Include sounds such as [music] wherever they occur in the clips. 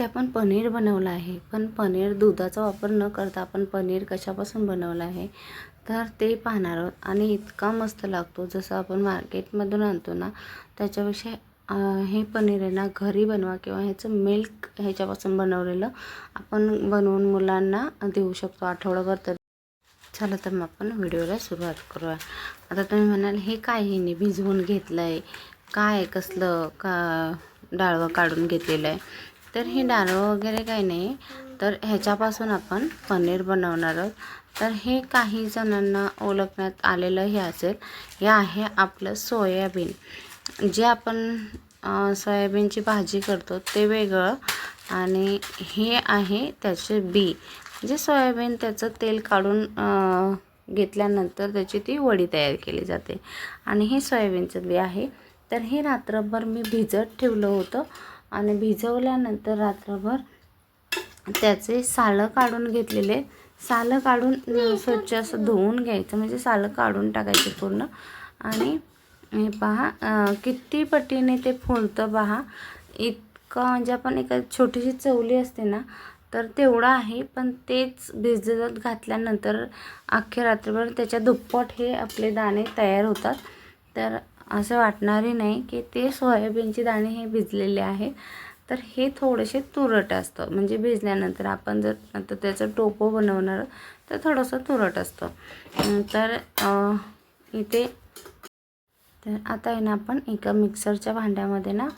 इथे आपण पनीर बनवलं आहे. पण पनीर दुधाचा वापर न करता आपण पनीर कशापासून बनवलं आहे? तर ते पाहणार आहोत. आणि इतका मस्त लागतो. जसं आपण मार्केटमधून आणतो ना त्याच्यापेक्षा हे पनीर आहे ना घरी बनवा किंवा ह्याचं मिल्क ह्याच्यापासून बनवलेलं आपण बनवून मुलांना देऊ शकतो आठवडाभर तर. चला तर मग आपण व्हिडिओला सुरुवात करूया. आता तुम्ही म्हणाल हे काय हिने भिजवून घेतलं आहे काय कसलं का डाळवं काढून घेतलेलं आहे? तर हे डाळ वगैरे काही नाही. तर ह्याच्यापासून आपण पनीर बनवणार आहोत. तर हे काही जणांना ओळखण्यात आलेलं हे असेल. हे आहे आपलं सोयाबीन. जे आपण सोयाबीनची भाजी करतो ते वेगळं आणि हे आहे त्याचे बी. जे सोयाबीन त्याचं तेल काढून घेतल्यानंतर त्याची ती वडी तयार केली जाते. आणि हे सोयाबीनचं बी आहे. तर हे रात्रभर मी भिजत ठेवलं होतं. आणि भिजवल्यानंतर रात्रभर त्याचे सालं काढून घेतलेले. सालं काढून स्वच्छ असं धुवून घ्यायचं. म्हणजे सालं काढून टाकायचे पूर्ण. आणि हे पहा किती पटीने ते फुलतं पहा. इतकं म्हणजे आपण एका छोटीशी चवली असते ना तर तेवढं आहे. पण तेच भिजत घातल्यानंतर अख्ख्या रात्रभर त्याच्या दुप्पट हे आपले दाणे तयार होतात. तर असं वाटणारही नाही की ते सोयाबीनचे दाणे हे भिजलेले आहे. तर हे थोडेसे तुरट असतं. म्हणजे भिजल्यानंतर आपण जर आता त्याचं टोपं बनवणार तर थोडंसं तुरट असतं. तर इथे तर आता आहे ना आपण एका मिक्सरच्या भांड्यामध्ये ना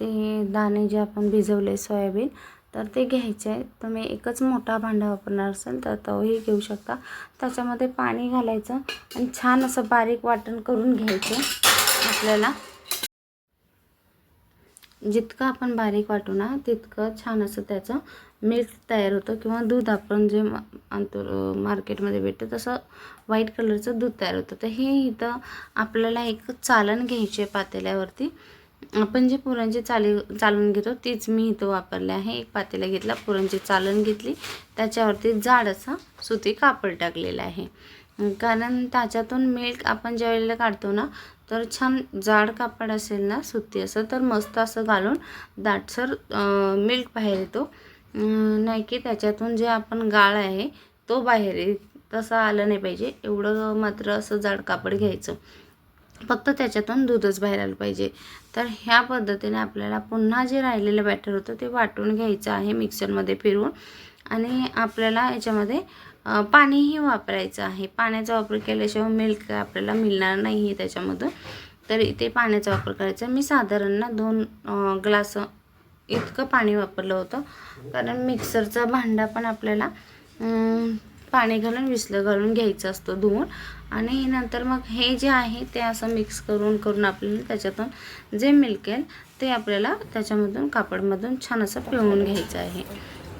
ते दाणे जे आपण भिजवले सोयाबीन तर ते घ्यायचे आहे. तुम्ही एकच मोठा भांडा वापरणार असेल तर तोही घेऊ शकता. त्याच्यामध्ये पाणी घालायचं आणि छान असं बारीक वाटण करून घ्यायचं. आपल्याला. जितकं आपण बारीक वाटू ना तितकं छान असं त्याचं मिल्क तयार होतं किंवा दूध आपण जे अंतर मार्केटमध्ये भेटतं तसं व्हाईट कलरचं दूध तयार होतं. तर हे इथं आपल्याला एक चालण घ्यायची आहे पातेल्यावरती. आपण जे पुरणची चाली चालून घेतो तीच मी इथं वापरले आहे. एक पातेला घेतला पुरणची चालण घेतली. त्याच्यावरती जाड असा सुती कापड टाकलेला आहे. कारण त्याच्यातून मिल्क आपण ज्या वेळेला काढतो ना तर छान जाड कापड असेल ना सुती असं तर मस्त असं घालून दाटसर मिल्क बाहेर येतो. नाही की त्याच्यातून जे आपण गाळ आहे तो बाहेर तसा तसं आलं नाही पाहिजे. एवढं मात्र असं जाड कापड घ्यायचं. फक्त त्याच्यातून दूधच बाहेर आलं पाहिजे. तर ह्या पद्धतीने आपल्याला पुन्हा जे राहिलेलं बॅटर होतं ते वाटून घ्यायचं आहे मिक्सरमध्ये फिरवून. आणि आपल्याला याच्यामध्ये पाणीही वापरायचं आहे. पाण्याचा वापर केल्याशिवाय मिल्क आपल्याला मिळणार नाही आहे त्याच्यामधून. तर इथे पाण्याचा वापर करायचा. मी साधारण ना दोन ग्लास इतकं पाणी वापरलं होतं. कारण मिक्सरचा भांडा पण आपल्याला पाणी घालून विसलं घालून घ्यायचं असतं धुवून. आणि नंतर मग हे जे आहे ते असं मिक्स करून करून आपल्याला त्याच्यातून जे मिल्क ते आपल्याला त्याच्यामधून कापडमधून छान असं पिळून घ्यायचं आहे.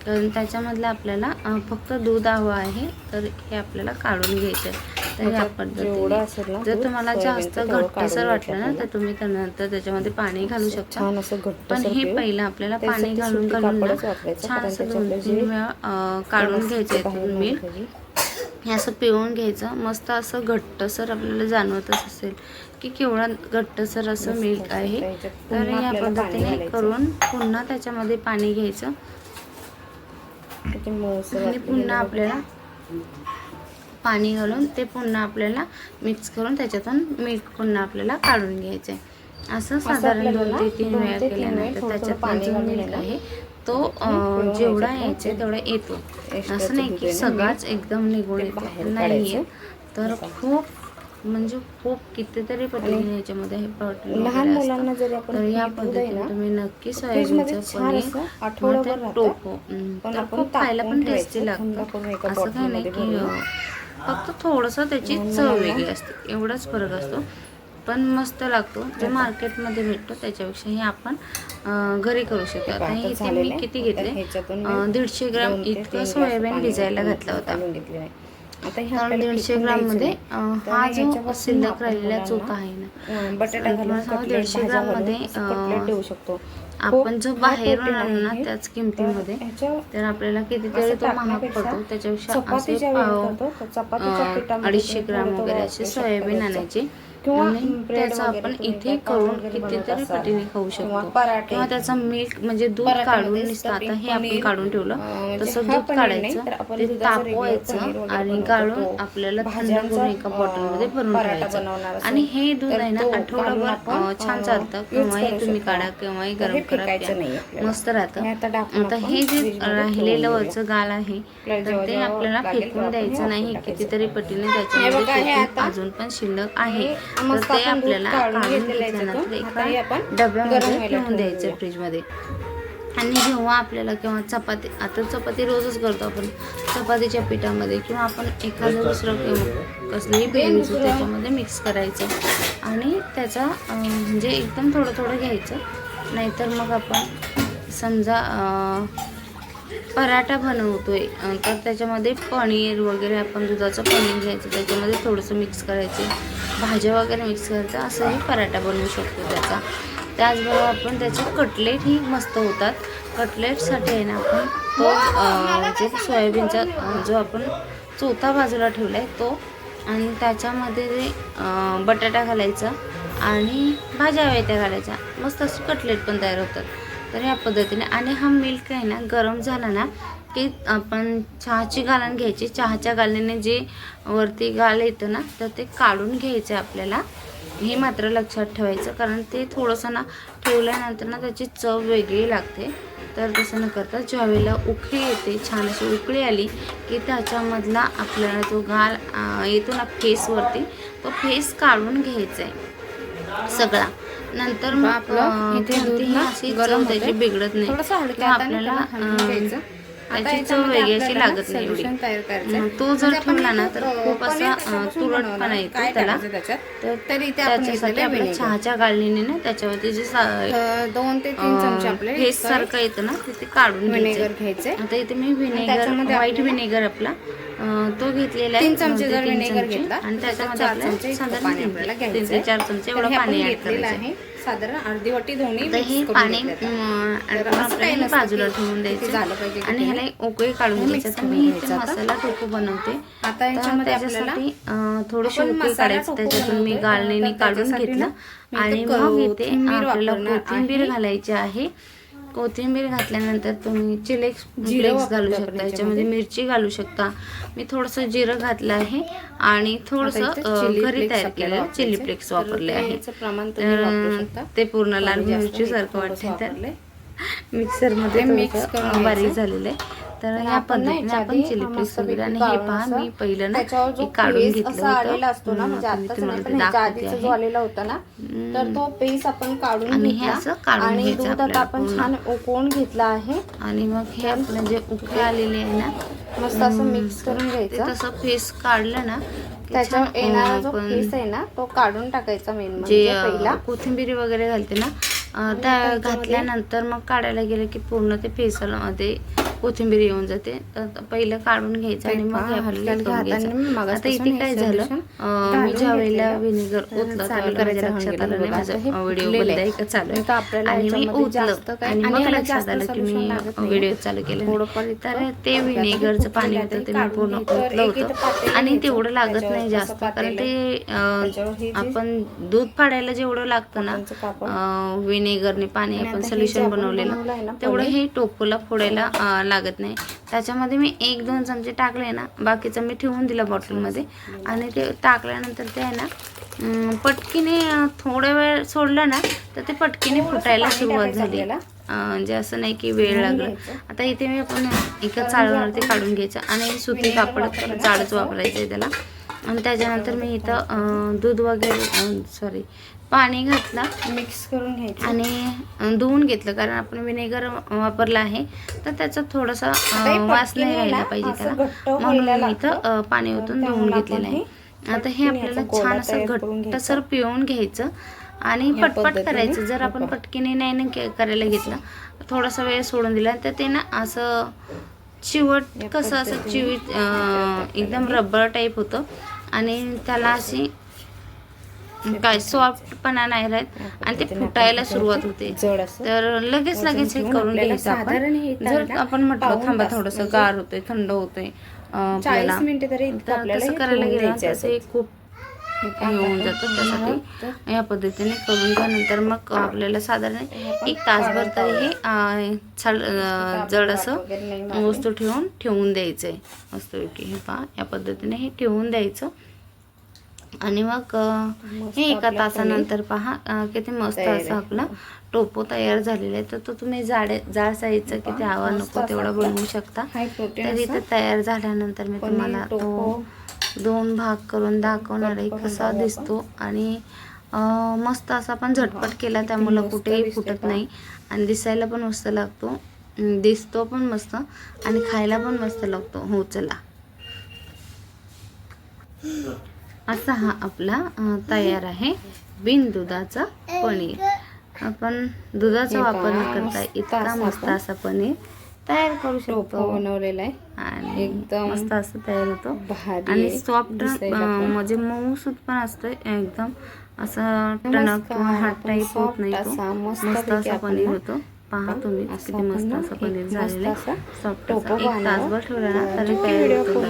तर त्याच्यामधलं आपल्याला फक्त दूध हवं आहे तर हे आपल्याला काढून घ्यायचं आहे तर या जेवढं असेल पद्धतीने जर तुम्हाला जास्त घट्टसर वाटलं ना तर तुम्ही त्यानंतर त्याच्यामध्ये पाणी घालू शकता. पण हे पहिलं आपल्याला पाणी घालून घालून छान असं दोन तीन वेळा काढून घ्यायचं यातून मिल्क हे असं पिळून घ्यायचं. मस्त असं घट्टसर आपल्याला जाणवतच असेल की केवढा घट्टसर असं मिल्क आहे. तर या पद्धतीने करून पुन्हा त्याच्यामध्ये पाणी घ्यायचं. आणि पुन्हा आपल्याला पाणी घालून ते पुन्हा आपल्याला मिक्स करून त्याच्यातून मिल्क पुन्हा आपल्याला काढून घ्यायचं आहे असं साधारण दोन ते तीन वेळा केल्यानंतर त्याच्यात पाणी जो मिल्क आहे तो जेवढा यायचा. तेवढा येतो. असं नाही की सगळाच एकदम निघून येतो नाही. तर खूप म्हणजे खूप कितीतरी पटीने याच्यामध्ये हे प्रोटीन लहान मुलांना जरी आपण तर या पद्धतीने तुम्ही नक्की सोयाबीनचं पनीर पण तर खूप खायला पण टेस्टी लागतं. असं काही नाही की फक्त थोडंसं त्याची चव वेगळी असते एवढाच फरक असतो. पण मस्त लागतो जो मार्केटमध्ये भेटतो त्याच्यापेक्षा हे आपण घरी करू शकतो. आता हे इथे मी किती घेतले? दीडशे ग्राम इतकं सोयाबीन भिजायला घातला होता. आता हे आपल्याला दीडशे फेकून ग्राममध्ये द्यायचं नाही. अं, तर हा जो शिल्लक राहिलेला चोथा आहे ना बटाटा घालून दीडशे भाज्या ग्राममध्ये, घालून असं अं, कटलेट देऊ शकतो आपण जो खूप high बाहेरून आणू ना. त्याच किमतीमध्ये तर आपल्याला कितीतरी तो महाग पडतो त्याच्यापेक्षा अडीचशे ग्राम वगैरे असे सोयाबीन. आणायचे किंवा त्याचं आपण इथे करून कितीतरी. पटीने खाऊ शकतो. किंवा त्याचा मिल्क म्हणजे दूध काढून निसतं आता हे आपण काढून ठेवलं. म्हणजे तसं दूध काढायचं. ते तापवायचं आणि तो आपल्याला थंड करून एका बॉटलमध्ये भरून ठेवायचं. आणि हे दूध आहे ना काढून आठवडाभर छान चालतं. केव्हाही तुम्ही. काढा केव्हाही गरम करा. मस्त राहतं. आता हे जे राहिलेलं वरचं गाल आहे तर ते आपल्याला फेकून द्यायचं नाही. कितीतरी पटीने त्याच्यामध्ये अजून पण शिल्लक आहे. तर ते आपल्याला डब्यामध्ये ठेवून द्यायचं. फ्रीजमध्ये. आणि जेव्हा आपल्याला किंवा चपाती आता चपाती रोजच करतो आपण. चपातीच्या पिठामध्ये किंवा आपण एखादं दुसरं किंवा कसलंही पीठ त्याच्यामध्ये मिक्स करायचं. आणि त्याचा म्हणजे एकदम थोडं थोडं घ्यायचं. नाहीतर मग आपण समजा पराठा बनवतोय. तर त्याच्यामध्ये पनीर वगैरे आपण दुधाचं पनीर घ्यायचं त्याच्यामध्ये थोडंसं मिक्स करायचं. भाज्या वगैरे मिक्स करायचं असंही पराठा बनवू शकतो त्याचा. त्याचबरोबर आपण त्याचे कटलेटही मस्त होतात. कटलेटसाठी आहे ना आपण तो जे सोयाबीनचा जो आपण चोथा बाजूला ठेवला आहे तो आणि त्याच्यामध्ये जे बटाटा घालायचा आणि भाज्या वेत्या घालायच्या. मस्त असे कटलेट पण तयार होतात. तर या पद्धतीने. आणि हा मिल्क आहे ना गरम झाला ना की आपण चहाची गालन घ्यायची. चहाच्या गालणीने जे वरती गाल येतं ना तर ते काढून घ्यायचं आहे आपल्याला. हे मात्र लक्षात ठेवायचं कारण ते थोडंसं ना ठेवल्यानंतर ना त्याची चव वेगळी लागते. तर तसं न करता ज्यावेळेला उकळी येते छान अशी उकळी आली की त्याच्यामधला आपल्याला जो गाल येतो ना फेसवरती तो फेस काढून घ्यायचा आहे सगळा. नंतर मग आपलं इथे दूध अशी गरम त्याची. बिघडत नाही. थोडंसं आपल्याला त्याची चव वेगळी अशी लागत नाही एवढी. तो म्हणजे जर आपण ठेवला ना तर खूप असा तुरटपणा? येतो त्याला. तर इथे त्याच्यासाठी आपल्या. चहाच्या गाळणीने ना त्याच्यावरती जे दोन ते तीन चमचे आपले फेस सारखं येतं ना ते ते काढून व्हिनेगर घ्यायचं. आता इथे मी व्हिनेगर व्हाईट व्हिनेगर आपला. तो घेतलेला आहे. तीन चमचे जर. घेतला आणि त्याच्यामध्ये चार आपल्याला साधारण तीन ते चार चमचे एवढं पाणी ऍड घेतलेलं करायचं. आहे. साधारण अर्धी वाटी दोन्ही हे पाणी बाजूला ठेवून द्यायचं. झालं पाहिजे आणि ह्याला उकळी काढून घ्यायचं. तर मी इथे. मसाला टोफू बनवते. आता याच्यामध्ये त्याच्यासाठी थोडीशी उकळी काढायची. त्याच्यातून मी. गाळणीने काढून घेतलं. आणि मग इथे आपल्याला कोथिंबीर. घालायची आहे. कोथिंबीर घातल्यानंतर तुम्ही चिले जिरं फ्लेक्स घालू वापरतो शकता याच्यामध्ये मिरची घालू शकता मी थोडंसं जिरं घातलं आहे आणि थोडंसं घरी तयार केलेलं चिली. फ्लेक्स वापरले आहे. ते पूर्ण लाल मिरची सारखं वाटते तर. [laughs] मिक्सरमध्ये अं, बारीक. झालेलं आहे तर ह्या ना पद्धतीने आपण चिली हा फ्लेक्स वगैरे आणि हे पहा मी पहिलं ना हे काढून घेतलं आलेला असतो ना म्हणजे आता मी आताच तुम्हाला नाही ते पण ह्याच्या दाखवते. आधीचा आहे. जो आलेला होता ना तर तो पेस्ट आपण काढून आणि हे असं काढून घ्यायचं दूध आता आपल्याला आपण. छान उकळून घेतला आहे. आणि मग हे आपलं जे उकळी आलेली आहे ना मस्त असं मिक्स करून घ्यायचं. तसं फेस काढलं ना त्याच्यावर छान, येणारा अं, जो पीस आहे ना तो काढून टाकायचा मेन म्हणजे पहिला. कोथिंबिरी वगैरे घालते ना त्या घातल्यानंतर मग काढायला गेलं की पूर्ण ते फेसामध्ये कोथिंबीर येऊन जाते पहिलं काढून घ्यायचं आणि मग हे आपल्याला हलक्या करून हाताने घ्यायचं. मी आता इथे काय झालं मी ज्या वेळेला. विनेगर ओतलं व्हिडिओ बंद का चालू आहे आणि मी ओतलं आणि मग लक्षात आलं की मी. व्हिडिओ चालू केलं तर ते विनेगरचं पाणी होतं ते मी पूर्ण. ओतलं होतं आणि. तेवढं लागत नाही जास्त कारण. ते आपण दूध फाडायला जेवढं लागतं ना विनेगरने पाणी आपण सोल्युशन बनवलेलं तेवढं हे टोपूला फोडायला लागत नाही. त्याच्यामध्ये मी एक दोन चमचे टाकले ना बाकीचं मी ठेवून दिलं बॉटलमध्ये. आणि ते टाकल्यानंतर ते आहे ना पटकीने थोडा वेळ सोडलं ना तर ते पटकीने फुटायला सुरुवात झाली. म्हणजे असं नाही की वेळ लागला. आता इथे मी आपण एका चाळूवरती काढून घ्यायचं आणि सुती कापड जाडच त्याचं. वापरायचं आहे त्याला. आणि त्याच्यानंतर मी इथं दूध वगैरे सॉरी पाणी घातलं. मिक्स करून घ्यायचं. आणि धुवून घेतलं. कारण आपण विनेगर वापरलं आहे. तर त्याचा थोडासा वास नाही राहिला पाहिजे त्याला. म्हणून मी इथं पाणी ओतून धुवून घेतलेलं आहे. आता हे आपल्याला छान असं. घट्टसर पिळून घ्यायचं. आणि पटपट करायचं. जर आपण. पटकीने नाही ना करायला घेतलं थोडासा वेळ सोडून दिला तर ते ना असं चिवट कसं असं चिवी एकदम रबर टाईप होतं. आणि त्याला अशी काय सॉफ्टपणा नाही राहत. आणि ते फुटायला सुरुवात होते. तर लगेच लगेच हे करून घ्यायचं हे आपण जर आपण म्हटलं थांबा थोडंसं म्हणजे गार होतंय थंड होतंय. आपल्याला. तसं हे करायला गेलं खूप होऊन जातं त्यासाठी. या पद्धतीने करून घ्या. नंतर मग आपल्याला साधारण एक तासभर तरी हे छाल जड असं. वस्तू ठेवून ठेवून द्यायचं आहे मस्तपैकी हे पहा. या पद्धतीने हे ठेवून द्यायचं. आणि मग हे एका तासानंतर पहा किती मस्त असं. आपला टोपो तयार झालेला आहे. तर तो तुम्ही जाड जाड साईजचा किती हवा नको तेवढा बनवू शकता. तर इथे तयार झाल्यानंतर मी तुम्हाला तो दोन भाग करून दाखवणार आहे कसा दिसतो. आणि अं, मस्त असा पण झटपट केला त्यामुळं कुठेही फुटत. नाही. आणि दिसायला पण मस्त लागतो. दिसतो पण मस्त. आणि खायला पण मस्त लागतो. हो चला. असा हा आपला तयार आहे बिन दुधाचा पनीर. आपण दुधाचा वापर न करता इतका मस्त असा पनीर तयार करू शकतो. बनवलेला आहे. आणि एकदम मस्त असं तयार होतो. आणि. सॉफ्ट. म्हणजे मऊसूत पण असतोय. एकदम असं टणक किंवा हात टाईप होत नाही तो. मस्त असा पनीर होतो. पहा तुम्ही किती मस्त असं पनीर झालेलं आहे. सॉफ्ट. एक. तासभर ठेवला ना तर तयार होतो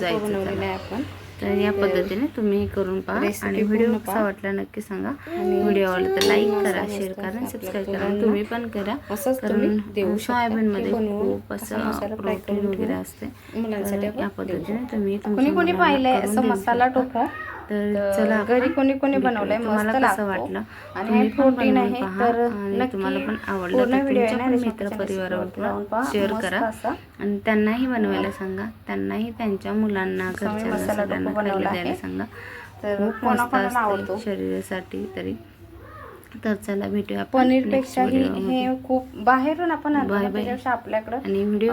जायचं आपण. तर या पद्धतीने तुम्ही करून पहा आणि व्हिडिओ. कसा वाटला नक्की सांगा. व्हिडिओ आवडला तर लाईक करा शेअर करा सबस्क्राईब करा. तुम्ही पण करा. कारण सोयाबीनमध्ये खूप असा प्रोटीन वगैरे असते. या पद्धतीने तुम्ही कोणी कोणी पाहिलंय असं मसाला शकता. तर चला घरी कोणी कोणी. बनवलंय मस्त कसं. वाटलं आणि हे प्रोटीन आहे, तर तुम्हाला पण आवडलं तर तुमच्या मित्र. परिवारावर शेअर करा. आणि त्यांनाही बनवायला सांगा त्यांनाही त्यांच्या मुलांना घरच्यांना मसाला सगळ्यांना खायला बनवला द्यायला. सांगा तर खूप मस्त असते शरीरासाठी तरी तर चला भेटूया आपण पनीर next पेक्षाही video मध्ये. हे खूप बाहेरून आपण आपल्याकडं आणि व्हिडिओ